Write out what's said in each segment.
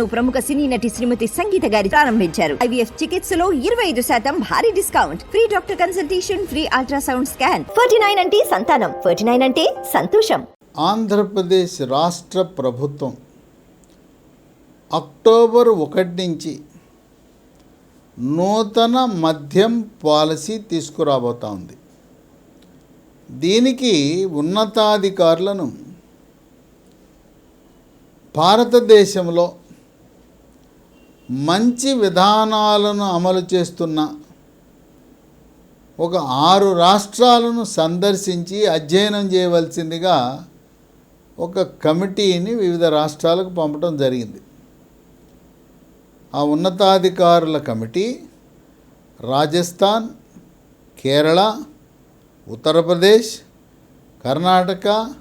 ప్రముఖ సినీ నటి శ్రీమతి సంగీత గారి ప్రారంభించారు. ఐవీఎఫ్ చికిత్సలో ఇరవై ఐదు శాతం భారీ discount. Free doctor consultation free ultrasound scan. Forty nine అంటే సంతానం. ఫోర్టీ నైన్ అంటే సంతోషం. ఆంధ్రప్రదేశ్ రాష్ట్ర ప్రభుత్వం అక్టోబర్ ఒకటి నుంచి నూతన మద్యం పాలసీ తీసుకురాబోతా ఉంది దీనికి ఉన్నతాధికారులను భారతదేశంలో మంచి విధానాలను అమలు చేస్తున్న ఒక ఆరు రాష్ట్రాలను సందర్శించి అధ్యయనం చేయవలసిందిగా ఒక కమిటీని వివిధ రాష్ట్రాలకు పంపడం జరిగింది. ఆ ఉన్నతాధికారుల కమిటీ రాజస్థాన్ కేరళ ఉత్తరప్రదేశ్ కర్ణాటక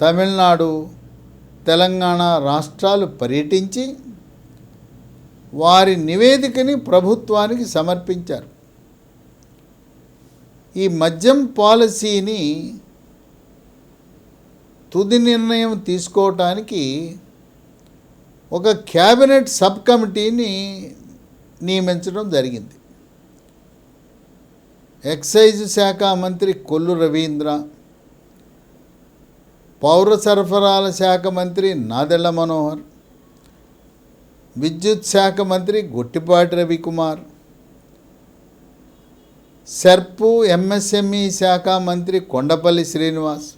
తమిళనాడు తెలంగాణ రాష్ట్రాలు పర్యటించి వారి నివేదికని ప్రభుత్వానికి సమర్పించారు. ఈ మద్యం పాలసీని తుది నిర్ణయం తీసుకోవటానికి ఒక క్యాబినెట్ సబ్ కమిటీని నియమించడం జరిగింది. ఎక్సైజ్ శాఖ మంత్రి కొల్లు రవీంద్ర పౌర సరఫరాల శాఖ మంత్రి నాదెళ్ళ మనోహర్ విద్యుత్ శాఖ మంత్రి గొట్టిపాటి రవికుమార్. సెర్పు ఎంఎస్ఎంఈ శాఖ మంత్రి కొండపల్లి శ్రీనివాస్.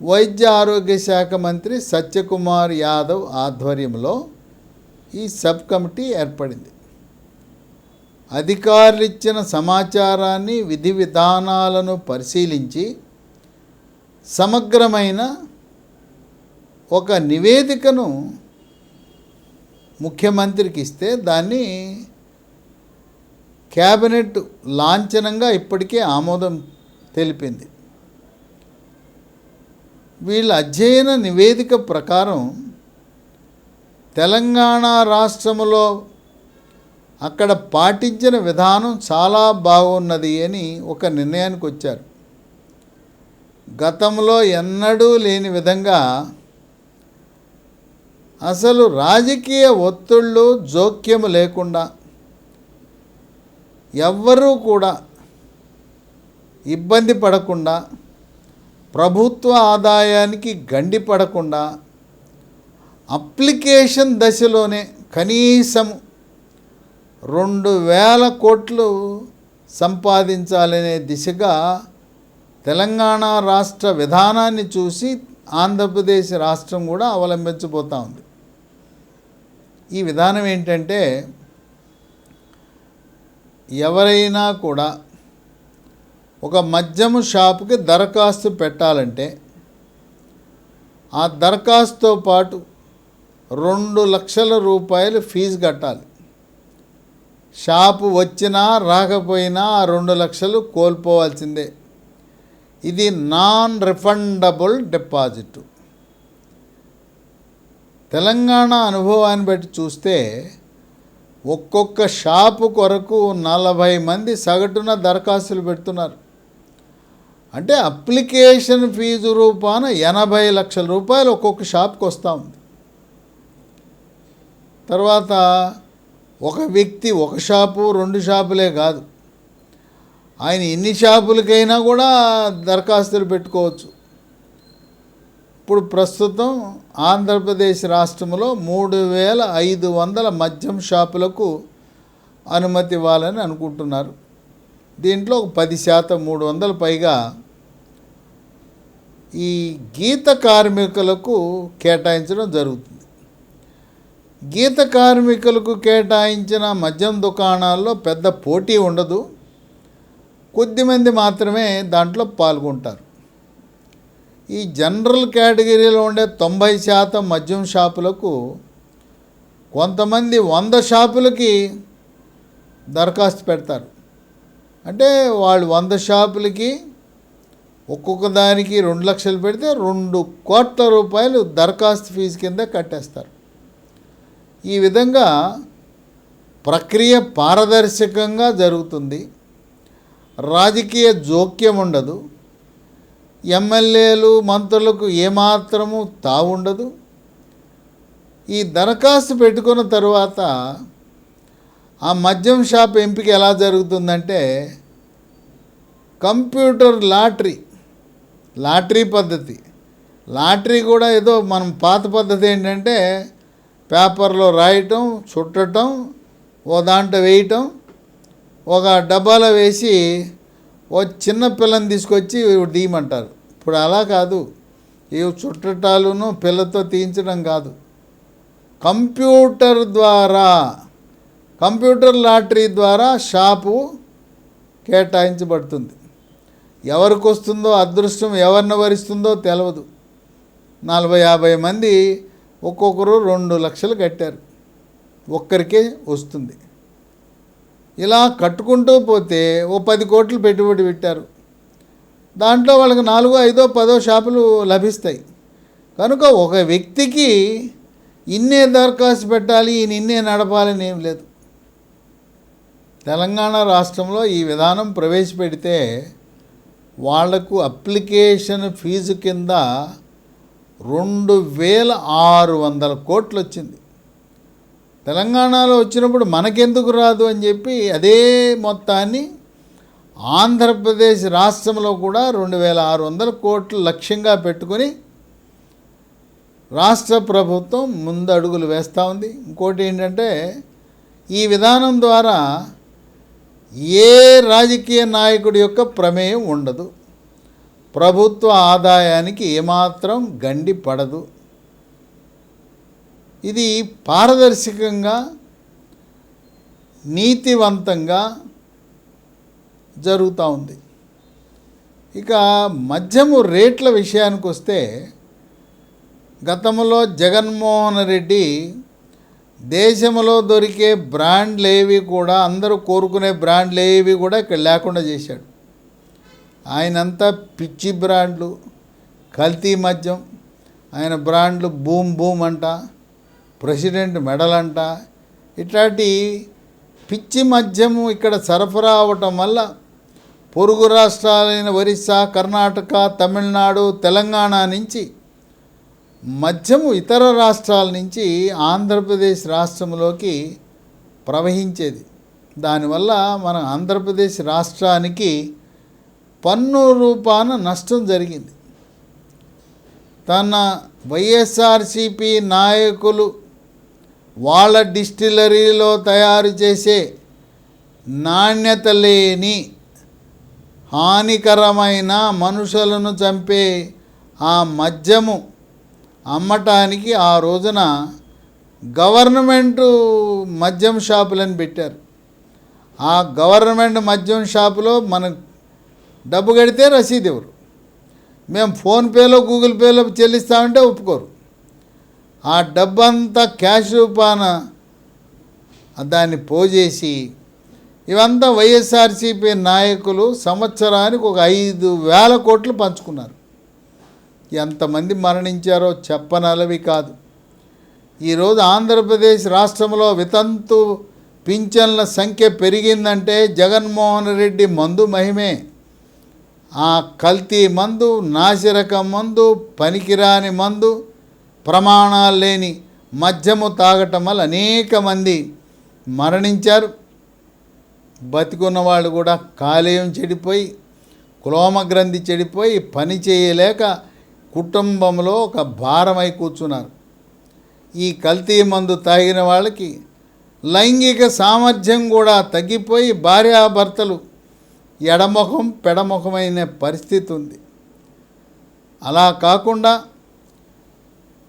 వైద్య ఆరోగ్య శాఖ మంత్రి సత్యకుమార్ యాదవ్ ఆధ్వర్యంలో ఈ సబ్ కమిటీ ఏర్పడింది. అధికారులు ఇచ్చిన సమాచారాన్ని విధి విధానాలను పరిశీలించి సమగ్రమైన ఒక నివేదికను ముఖ్యమంత్రికి ఇస్తే దాన్ని క్యాబినెట్ లాంఛనంగా ఇప్పటికే ఆమోదం తెలిపింది. వీళ్ళ అధ్యయన నివేదిక ప్రకారం తెలంగాణ రాష్ట్రములో అక్కడ పాటించిన విధానం చాలా బాగున్నది అని ఒక నిర్ణయానికి వచ్చారు. గతంలో ఎన్నడూ లేని విధంగా అసలు రాజకీయ ఒత్తిళ్ళు జోక్యం లేకుండా ఎవ్వరూ కూడా ఇబ్బంది పడకుండా ప్రభుత్వ ఆదాయానికి గండి పడకుండా అప్లికేషన్ దశలోనే కనీసం రెండు వేల కోట్లు సంపాదించాలనే దిశగా తెలంగాణ రాష్ట్ర విధానాన్ని చూసి ఆంధ్రప్రదేశ్ రాష్ట్రం కూడా అవలంబించబోతూ ఉంది. ఈ విధానం ఏంటంటే ఎవరైనా కూడా ఒక మద్యము షాపుకి దరఖాస్తు పెట్టాలంటే ఆ దరఖాస్తుతో పాటు రెండు లక్షల రూపాయలు ఫీజు కట్టాలి. షాపు వచ్చినా రాకపోయినా ఆ రెండు లక్షలు కోల్పోవాల్సిందే. ఇది నాన్ రిఫండబుల్ డిపాజిట్. తెలంగాణ అనుభవాన్ని బట్టి చూస్తే ఒక్కొక్క షాపు కొరకు నలభై మంది సగటున దరఖాస్తులు పెడుతున్నారు. అంటే అప్లికేషన్ ఫీజు రూపాన ఎనభై లక్షల రూపాయలు ఒక్కొక్క షాప్కి వస్తూ ఉంది. తర్వాత ఒక వ్యక్తి ఒక షాపు రెండు షాపులే కాదు. ఆయన ఎన్ని షాపులకైనా కూడా దరఖాస్తులు పెట్టుకోవచ్చు. ఇప్పుడు ప్రస్తుతం ఆంధ్రప్రదేశ్ రాష్ట్రంలో మూడు వేల ఐదు వందల మద్యం షాపులకు అనుమతి ఇవ్వాలని అనుకుంటున్నారు. దీంట్లో ఒక పది శాతం మూడు వందల పైగా ఈ గీత కార్మికులకు కేటాయించడం జరుగుతుంది. గీత కార్మికులకు కేటాయించిన మద్యం దుకాణాల్లో పెద్ద పోటీ ఉండదు. కొద్దిమంది మాత్రమే దాంట్లో పాల్గొంటారు. ఈ జనరల్ కేటగిరీలో ఉండే తొంభై శాతం మద్యం షాపులకు కొంతమంది వంద షాపులకి దరఖాస్తు పెడతారు. అంటే వాళ్ళు వంద షాపులకి ఒక్కొక్క దానికి రెండు లక్షలు పెడితే రెండు కోట్ల రూపాయలు దరఖాస్తు ఫీజు కింద కట్టేస్తారు. ఈ విధంగా ప్రక్రియ పారదర్శకంగా జరుగుతుంది. రాజకీయ జోక్యం ఉండదు. ఎమ్మెల్యేలు మంత్రులకు ఏమాత్రము తావుండదు. ఈ దరఖాస్తు పెట్టుకున్న తర్వాత ఆ మద్యం షాప్ ఎంపిక ఎలా జరుగుతుందంటే కంప్యూటర్ లాటరీ లాటరీ పద్ధతి. లాటరీ కూడా ఏదో మనం పాత పద్ధతి ఏంటంటే పేపర్లో రాయటం చుట్టటం ఓ దాంట్లో వేయటం ఒక డబ్బాలో వేసి ఓ చిన్న పిల్లని తీసుకొచ్చి తీయమంటారు ఇప్పుడు అలా కాదు. ఇవి చుట్టటాలును పిల్లతో తీయించడం కాదు. కంప్యూటర్ ద్వారా కంప్యూటర్ లాటరీ ద్వారా షాపు కేటాయించబడుతుంది. ఎవరికి వస్తుందో అదృష్టం ఎవరిని వరిస్తుందో తెలియదు నలభై యాభై మంది ఒక్కొక్కరు రెండు లక్షలు కట్టారు. ఒక్కరికే వస్తుంది. ఇలా కట్టుకుంటూ పోతే ఓ పది కోట్లు పెట్టుబడి పెట్టారు. దాంట్లో వాళ్ళకి నాలుగో ఐదో పదో షాపులు లభిస్తాయి. కనుక ఒక వ్యక్తికి ఇన్నే దరఖాస్తు పెట్టాలి ఈయన ఇన్నే నడపాలని ఏం లేదు. తెలంగాణ రాష్ట్రంలో ఈ విధానం ప్రవేశపెడితే వాళ్ళకు అప్లికేషన్ ఫీజు కింద రెండు వేల ఆరు వందల కోట్లు వచ్చింది. తెలంగాణలో వచ్చినప్పుడు మనకెందుకు రాదు అని చెప్పి అదే మొత్తాన్ని ఆంధ్రప్రదేశ్ రాష్ట్రంలో కూడా రెండు వేల ఆరు వందల కోట్లు లక్ష్యంగా పెట్టుకొని రాష్ట్ర ప్రభుత్వం ముందు అడుగులు వేస్తూ ఉంది. ఇంకోటి ఏంటంటే ఈ విధానం ద్వారా ఏ రాజకీయ నాయకుడి యొక్క ప్రమేయం ఉండదు. ప్రభుత్వ ఆదాయానికి ఏమాత్రం గండి పడదు. ఇది పారదర్శకంగా నీతివంతంగా జరుగుతూ ఉంది. ఇక మద్యము రేట్ల విషయానికి వస్తే గతంలో జగన్మోహన్ రెడ్డి దేశంలో దొరికే బ్రాండ్లు ఏవి కూడా అందరూ కోరుకునే బ్రాండ్లు ఏవి కూడా ఇక్కడ లేకుండా చేశాడు. ఆయనంతా పిచ్చి బ్రాండ్లు కల్తీ మద్యం ఆయన బ్రాండ్లు బూమ్ బూమ్ అంట ప్రెసిడెంట్ మెడల్ అంట ఇట్లాంటి పిచ్చి మద్యము ఇక్కడ సరఫరా అవటం వల్ల పొరుగు రాష్ట్రాలైన ఒరిస్సా కర్ణాటక తమిళనాడు తెలంగాణ నుంచి మద్యము ఇతర రాష్ట్రాల నుంచి ఆంధ్రప్రదేశ్ రాష్ట్రంలోకి ప్రవహించేది. దానివల్ల మన ఆంధ్రప్రదేశ్ రాష్ట్రానికి పన్ను రూపాన నష్టం జరిగింది. తన వైఎస్ఆర్సిపి నాయకులు వాళ్ళ డిస్టిలరీలో తయారు చేసే నాణ్యత లేని హానికరమైన మనుషులను చంపే ఆ మద్యము అమ్మటానికి ఆ రోజున గవర్నమెంటు మద్యం షాపులను పెట్టారు. ఆ గవర్నమెంట్ మద్యం షాపులో మనం డబ్బు కడితే రసీదు ఇవ్వరు మేము ఫోన్పేలో గూగుల్ పేలో చెల్లిస్తామంటే ఒప్పుకోరు. ఆ డబ్బంతా క్యాష్ రూపాన దాన్ని పోజేసి ఇవంతా వైఎస్ఆర్సీపీ నాయకులు సంవత్సరానికి ఒక ఐదు వేల కోట్లు పంచుకున్నారు. ఎంతమంది మరణించారో చెప్పనలవి కాదు. ఈరోజు ఆంధ్రప్రదేశ్ రాష్ట్రంలో వితంతు పింఛన్ల సంఖ్య పెరిగిందంటే జగన్మోహన్ రెడ్డి మందు మహిమే. ఆ కల్తీ మందు నాసిరకం మందు పనికిరాని మందు ప్రమాణాలు లేని మద్యము తాగటం వల్ల అనేక మంది మరణించారు. బతికున్న వాళ్ళు కూడా కాలేయం చెడిపోయి క్లోమగ్రంథి చెడిపోయి పని చేయలేక కుటుంబంలో ఒక భారమై కూర్చున్నారు. ఈ కల్తీ మందు తాగిన వాళ్ళకి లైంగిక సామర్థ్యం కూడా తగ్గిపోయి భార్యాభర్తలు ఎడముఖం పెడముఖమైన పరిస్థితి ఉంది. అలా కాకుండా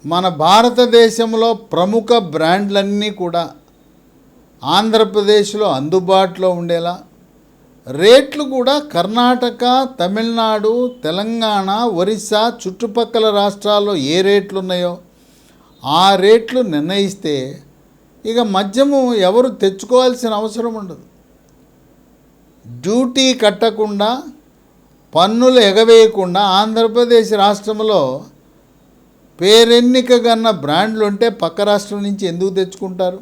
మన భారతదేశంలో ప్రముఖ బ్రాండ్లన్నీ కూడా ఆంధ్రప్రదేశ్లో అందుబాటులో ఉండేలా రేట్లు కూడా కర్ణాటక తమిళనాడు తెలంగాణ ఒరిస్సా చుట్టుపక్కల రాష్ట్రాల్లో ఏ రేట్లు ఉన్నాయో ఆ రేట్లు నిర్ణయిస్తే ఇక మద్యము ఎవరు తెచ్చుకోవాల్సిన అవసరం ఉండదు. డ్యూటీ కట్టకుండా పన్నులు ఎగవేయకుండా ఆంధ్రప్రదేశ్ రాష్ట్రంలో పేరెన్నిక గన్న బ్రాండ్లు ఉంటే పక్క రాష్ట్రం నుంచి ఎందుకు తెచ్చుకుంటారు?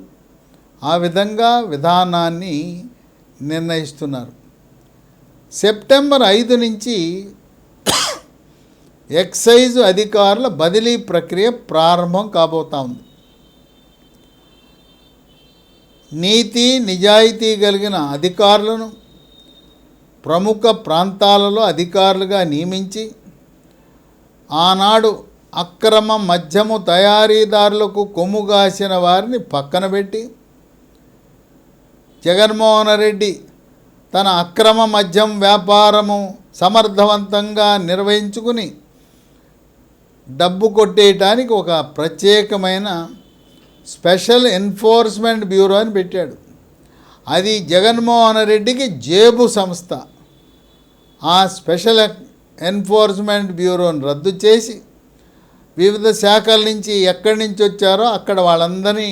ఆ విధంగా విధానాన్ని నిర్ణయిస్తున్నారు. సెప్టెంబర్ ఐదు నుంచి ఎక్సైజ్ అధికారుల బదిలీ ప్రక్రియ ప్రారంభం కాబోతా ఉంది. నీతి నిజాయితీ కలిగిన అధికారులను ప్రముఖ ప్రాంతాలలో అధికారులుగా నియమించి ఆనాడు అక్రమ మద్యము తయారీదారులకు కొమ్ముగాసిన వారిని పక్కన పెట్టి జగన్మోహన్ రెడ్డి తన అక్రమ మద్యం వ్యాపారము సమర్థవంతంగా నిర్వహించుకుని డబ్బు కొట్టేయటానికి ఒక ప్రత్యేకమైన స్పెషల్ ఎన్ఫోర్స్మెంట్ బ్యూరో అని పెట్టాడు. అది జగన్మోహన్ రెడ్డికి జేబు సంస్థ. ఆ స్పెషల్ ఎన్ఫోర్స్మెంట్ బ్యూరోని రద్దు చేసి వివిధ శాఖల నుంచి ఎక్కడి నుంచి వచ్చారో అక్కడ వాళ్ళందరినీ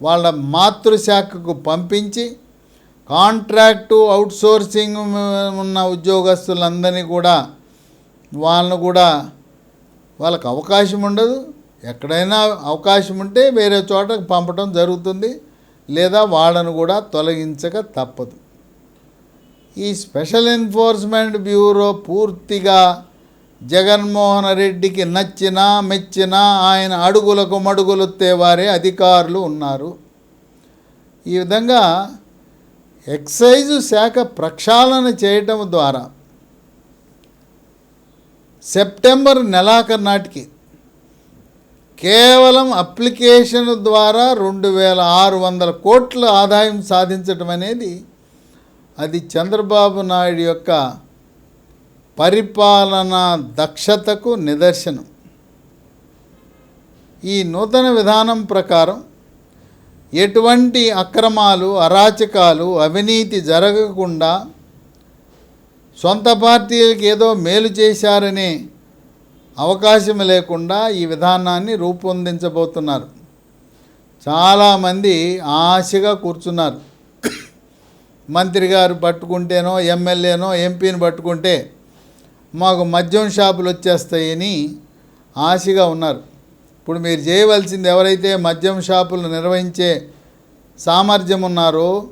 వాళ్ళ మాతృశాఖకు పంపించి కాంట్రాక్టు అవుట్సోర్సింగ్ ఉన్న ఉద్యోగస్తులందరినీ కూడా వాళ్ళను కూడా వాళ్ళకి అవకాశం ఉండదు. ఎక్కడైనా అవకాశం ఉంటే వేరే చోటకు పంపడం జరుగుతుంది లేదా వాళ్ళను కూడా తొలగించక తప్పదు. ఈ స్పెషల్ ఎన్ఫోర్స్మెంట్ బ్యూరో పూర్తిగా జగన్మోహన్ రెడ్డికి నచ్చినా మెచ్చినా ఆయన అడుగులకు మడుగులొత్తే వారే అధికారులు ఉన్నారు. ఈ విధంగా ఎక్సైజు శాఖ ప్రక్షాళన చేయటం ద్వారా సెప్టెంబర్ నెలాఖరు నాటికి కేవలం అప్లికేషన్ ద్వారా రెండు వేల ఆరు వందల కోట్ల ఆదాయం సాధించటం అనేది అది చంద్రబాబు నాయుడు యొక్క పరిపాలన దక్షతకు నిదర్శనం. ఈ నూతన విధానం ప్రకారం ఎటువంటి అక్రమాలు అరాచకాలు అవినీతి జరగకుండా సొంత పార్టీలకు ఏదో మేలు చేశారనే అవకాశం లేకుండా ఈ విధానాన్ని రూపొందించబోతున్నారు. చాలామంది ఆశగా కూర్చున్నారు. మంత్రి గారు పట్టుకుంటేనో ఎమ్మెల్యేనో ఎంపీని పట్టుకుంటే మాకు మద్యం షాపులు వచ్చేస్తాయని ఆశగా ఉన్నారు. ఇప్పుడు మీరు చేయవలసింది ఎవరైతే మద్యం షాపులు నిర్వహించే సామర్థ్యం ఉన్నారో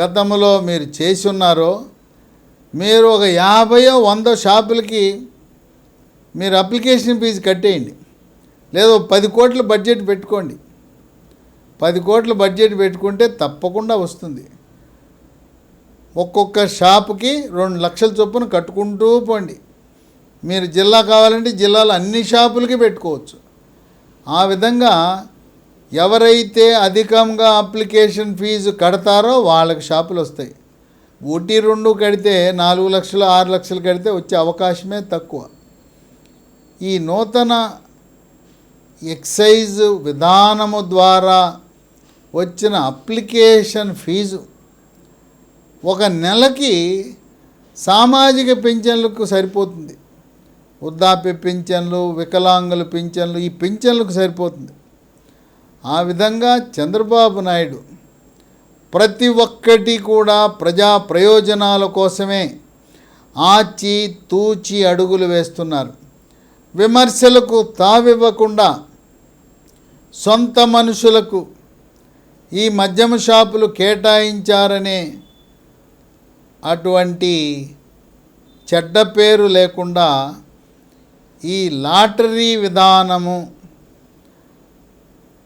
గతంలో మీరు చేసి ఉన్నారో మీరు ఒక యాభయో వంద షాపులకి మీరు అప్లికేషన్ ఫీజు కట్టేయండి. లేదా పది కోట్ల బడ్జెట్ పెట్టుకోండి. పది కోట్ల బడ్జెట్ పెట్టుకుంటే తప్పకుండా వస్తుంది. ఒక్కొక్క షాపుకి రెండు లక్షల చొప్పున కట్టుకుంటూ పోండి. మీరు జిల్లా కావాలంటే జిల్లాలో అన్ని షాపులకి పెట్టుకోవచ్చు. ఆ విధంగా ఎవరైతే అధికంగా అప్లికేషన్ ఫీజు కడతారో వాళ్ళకి షాపులు వస్తాయి. ఒకటి రెండు కడితే నాలుగు లక్షలు ఆరు లక్షలు కడితే వచ్చే అవకాశమే తక్కువ. ఈ నూతన ఎక్సైజ్ విధానము ద్వారా వచ్చిన అప్లికేషన్ ఫీజు ఒక నెలకి సామాజిక పింఛన్లకు సరిపోతుంది. వృద్ధాప్య పింఛన్లు వికలాంగుల పింఛన్లు ఈ పింఛన్లకు సరిపోతుంది. ఆ విధంగా చంద్రబాబు నాయుడు ప్రతి ఒక్కటి కూడా ప్రజా ప్రయోజనాల కోసమే ఆచి తూచి అడుగులు వేస్తున్నారు. విమర్శలకు తావివ్వకుండా సొంత మనుషులకు ఈ మద్యమ షాపులు కేటాయించారనే అటువంటి చెడ్డ పేరు లేకుండా ఈ లాటరీ విధానము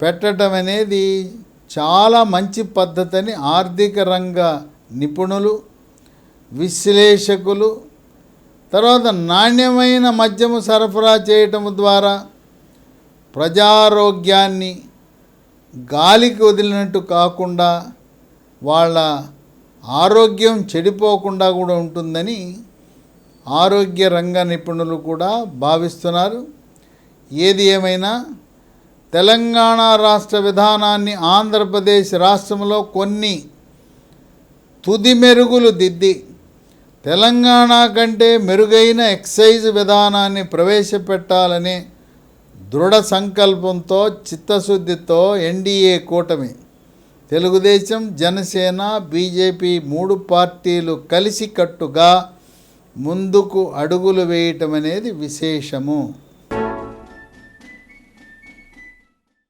పెట్టడం అనేది చాలా మంచి పద్ధతిని ఆర్థిక రంగ నిపుణులు విశ్లేషకులు తర్వాత నాణ్యమైన మద్యము సరఫరా చేయటం ద్వారా ప్రజారోగ్యాన్ని గాలికి వదిలినట్టు కాకుండా వాళ్ళ ఆరోగ్యం చెడిపోకుండా కూడా ఉంటుందని ఆరోగ్య రంగ నిపుణులు కూడా భావిస్తున్నారు. ఏది ఏమైనా తెలంగాణ రాష్ట్ర విధానాన్ని ఆంధ్రప్రదేశ్ రాష్ట్రంలో కొన్ని తుది మెరుగులు దిద్ది తెలంగాణ కంటే మెరుగైన ఎక్సైజ్ విధానాన్ని ప్రవేశపెట్టాలనే దృఢ సంకల్పంతో చిత్తశుద్ధితో ఎన్డీఏ కూటమి తెలుగుదేశం జనసేన బీజేపీ మూడు పార్టీలు కలిసికట్టుగా ముందుకు అడుగులు వేయటం అనేది విశేషము.